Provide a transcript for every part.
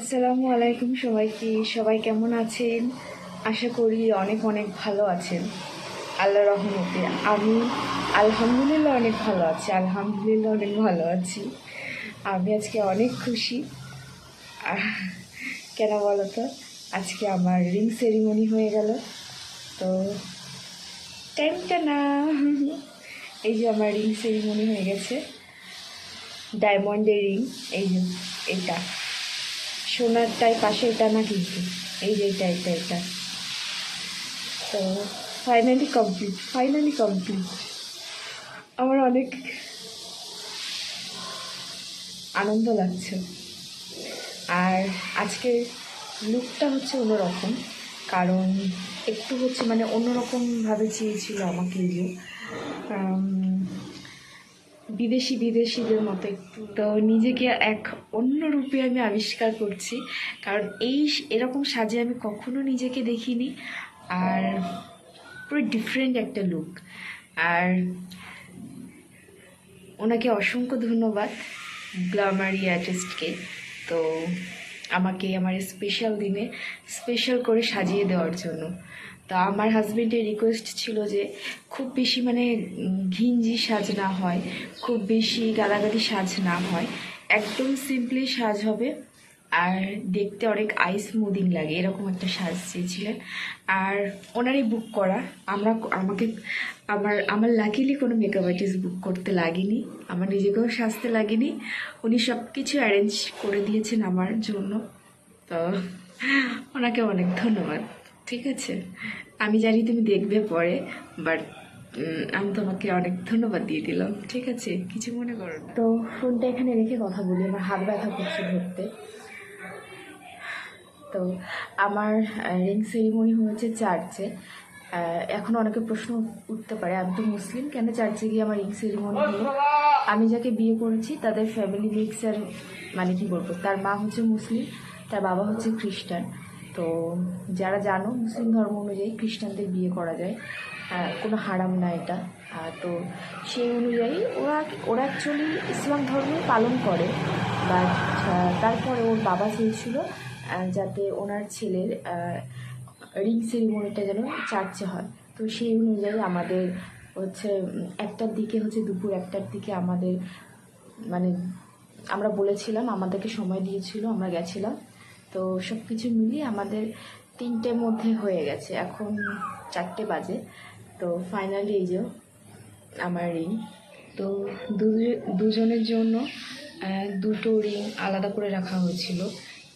আলাইকুম সবাইকে। সবাই কেমন আছেন? আশা করি অনেক অনেক ভালো আছেন। আল্লাহ রহমতে। আমি আলহামদুলিল্লাহ অনেক ভালো আছি। আলহামদুলিল্লাহ অনেক ভালো আছি। আমি আজকে অনেক খুশি। কেন বলো তো আজকে আমার রিং সেরিমনি হয়ে গেল। তো টাইমটা না। এই যে আমার রিং সেরিমনি হয়ে গেছে। ডায়মন্ডের রিং এই যে এইটা সোনারটাই পাশে এটা না কিন্তু। এই যে এটা এটা এটা। তো ফাইনালি কমপ্লিট ফাইনালি কমপ্লিট আমার অনেক আনন্দ লাগছে। আর আজকে লুকটা হচ্ছে অন্যরকম, কারণ একটু হচ্ছে মানে অন্যরকমভাবে চেয়েছিল আমাকে যে বিদেশি বিদেশিদের মতো একটু। তো নিজেকে এক অন্য রূপে আমি আবিষ্কার করছি। কারণ এই এরকম সাজে আমি কখনো নিজেকে দেখিনি। আর পুরো ডিফারেন্ট একটা লুক আর ওনাকে অসংখ্য ধন্যবাদ, গ্লামারি আর্টিস্টকে তো আমাকে আমার স্পেশাল দিনে স্পেশাল করে সাজিয়ে দেওয়ার জন্য। তো আমার হাজবেন্ডের রিকোয়েস্ট ছিল যে খুব বেশি মানে ঘিঞ্জি সাজ না হয়, খুব বেশি গালাগালি সাজ না হয়। একদম সিম্পলি সাজ হবে আর দেখতে অনেক আই স্মুদিং লাগে, এরকম একটা সাজ চেয়েছিলেন। আর ওনারই বুক করা, আমরা আমাকে, আমার আমার লাকিলি কোনো মেকআপ আর্টিস্ট বুক করতে লাগেনি, আমার নিজেকেও সাজতে লাগেনি। উনি সব কিছু অ্যারেঞ্জ করে দিয়েছেন আমার জন্য। তো ওনাকে অনেক ধন্যবাদ। ঠিক আছে। আমি জানি তুমি দেখবে পরে বাট আমি তোমাকে অনেক ধন্যবাদ দিয়ে দিলাম, ঠিক আছে? কিছু মনে করো তো ফোনটা এখানে রেখে কথা বলি, আমার হাত ব্যথা করছে ধরতে। তো আমার রিং সেরিমনি হয়েছে চার্চে এখন অনেকে প্রশ্ন উঠতে পারে, আমি তো মুসলিম, কেন চার্চে গিয়ে আমার রিং সেরিমনি হলো আমি যাকে বিয়ে করেছি, তাদের ফ্যামিলি মিক্সার মানে কি বলব, তার মা হচ্ছে মুসলিম, তার বাবা হচ্ছে খ্রিস্টান। তো যারা জানো মুসলিম ধর্ম অনুযায়ী খ্রিস্টানদের বিয়ে করা যায় কোনো হারাম না এটা। তো সেই অনুযায়ী ওরা ওরা অ্যাকচুয়ালি ইসলাম ধর্ম পালন করে বাট তারপরে ওর বাবা চেয়েছিল যাতে ওনার ছেলের রিং সেরিমনিটা যেন চার্চে হয়। তো সেই অনুযায়ী আমাদের হচ্ছে একটার দিকে হচ্ছে দুপুর, একটার দিকে আমাদের মানে আমরা বলেছিলাম, আমাদেরকে সময় দিয়েছিল, আমরা গেছিলাম। তো সব কিছু মিলিয়ে আমাদের তিনটের মধ্যে হয়ে গেছে। এখন চারটে বাজে। তো ফাইনালি এই যে আমার রিং তো দুজে- দুজনের জন্য দুটো রিং আলাদা করে রাখা হয়েছিল।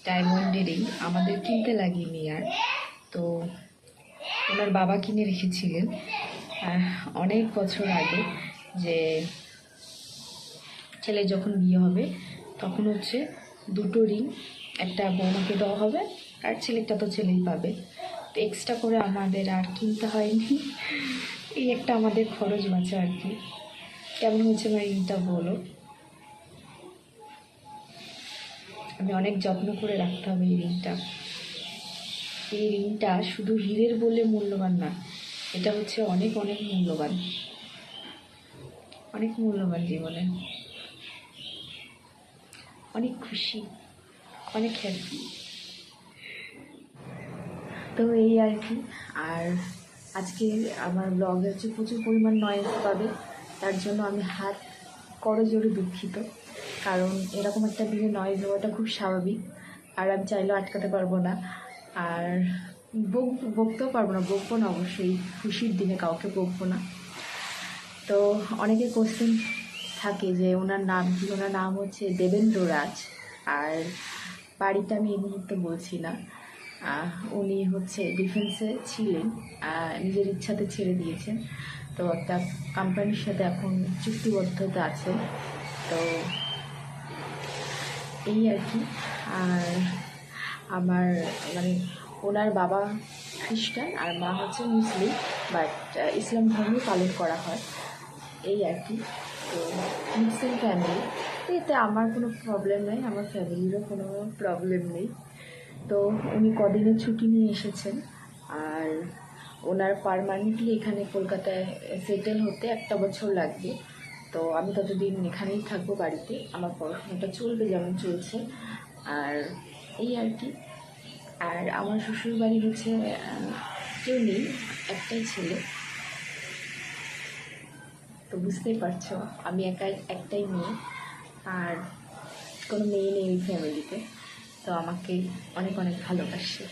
ডায়মন্ডের রিং আমাদের কিনতে লাগেনি আর। তো ওনার বাবা কিনে রেখেছিলেন অনেক বছর আগে যে ছেলে যখন বিয়ে হবে, তখন হচ্ছে দুটো রিং একটা বৌমাকে দেওয়া হবে, আর ছেলেটা তো ছেলেই পাবে। তো এক্সট্রা করে আমাদের আর কিনতে হয়নি। এই একটা আমাদের খরচ বাঁচে আর কি। কেমন হয়েছে আমার রিংটা বলো? আমি অনেক যত্ন করে রাখতে হবে এই রিংটা এই রিংটা শুধু হীরের বলে মূল্যবান না, এটা হচ্ছে অনেক অনেক মূল্যবান। অনেক মূল্যবান জীবনে। অনেক খুশি, অনেক হ্যাপি তো এই আর কি। আর আজকে আমার ব্লগে হচ্ছে প্রচুর পরিমাণ নয়েজ পাবে, তার জন্য আমি হাত করো জোরে দুঃখিত। কারণ এরকম একটা দিনে নয়েজ হওয়াটা খুব স্বাভাবিক, আর আমি চাইলেও আটকাতে পারব না। আর বক, বকতেও পারব না, বকবো না অবশ্যই। খুশির দিনে কাউকে বকবো না। তো অনেকে কোশ্চেন থাকে যে ওনার নাম কি, ওনার নাম হচ্ছে দেবেন্দ্র রাজ আর বাড়িটা আমি এই মুহূর্তে বলছি না। উনি হচ্ছে ডিফেন্সে ছিলেন নিজের ইচ্ছাতে ছেড়ে দিয়েছেন। তো একটা কোম্পানির সাথে এখন চুক্তিবদ্ধতা আছে। তো এই আর কি। আর আমার মানে ওনার বাবা খ্রিস্টান, আর মা হচ্ছে মুসলিম বাট ইসলাম ধর্ম পালন করা হয়। এই আর কি। তো মুসলিম ফ্যামিলি এতে আমার কোনো প্রবলেম নেই, আমার ফ্যামিলিরও কোনো প্রবলেম নেই। তো উনি কদিনের ছুটি নিয়ে এসেছেন, আর ওনার পারমানেন্টলি এখানে কলকাতায় সেটেল হতে একটা বছর লাগবে। তো আমি ততদিন এখানেই থাকব বাড়িতে, আমার পড়াশোনাটা চলবে যেমন চলছে। আর এই আর কি। আর আমার শ্বশুর বাড়ি হচ্ছে কেউ নেই, একটাই ছেলে। তো বুঝতেই পারছ, আমি একাই একটাই মেয়ে, আর কোনো মেয়ে নেই ওই ফ্যামিলিতে তো আমাকে অনেক অনেক ভালোবাসে।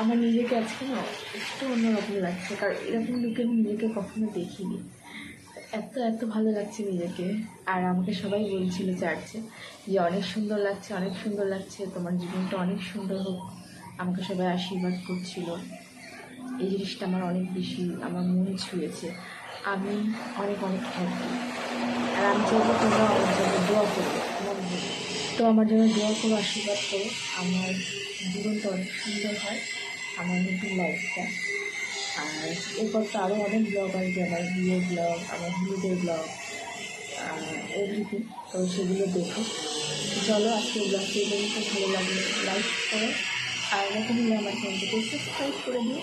আমার নিজেকে আজকে না একটু অন্যরকম লাগছে, কারণ এরকম লোকে আমি নিজেকে কখনো দেখিনি। এত এত ভালো লাগছে নিজেকে। আর আমাকে সবাই বলছিল চার্চে যে, অনেক সুন্দর লাগছে, অনেক সুন্দর লাগছে, তোমার জীবনটা অনেক সুন্দর হোক। আমাকে সবাই আশীর্বাদ করছিল। এই জিনিসটা আমার অনেক বেশি, আমার মনে ছুঁয়েছে। আমি অনেক অনেক হ্যাপি আর আমি চাইব তোমরা আমার জন্য দোয়া করো। তো আমার জন্য দোয়া করো, আশীর্বাদ করো। আমার জীবনটা অনেক সুন্দর হয়, আমার নতুন লাইফটা আর এরপর তো আরও অনেক ব্লগ আসবে আমার বিয়ে ব্লগ আমার হিন্দুদের ব্লগ এভরিথিং তো সেগুলো দেখো। চলো, আজকে ব্লগটি ভালো লাগলে লাইক করো। আর এরকম হলে আমার চ্যানেলটিকে সাবস্ক্রাইব করে দিও।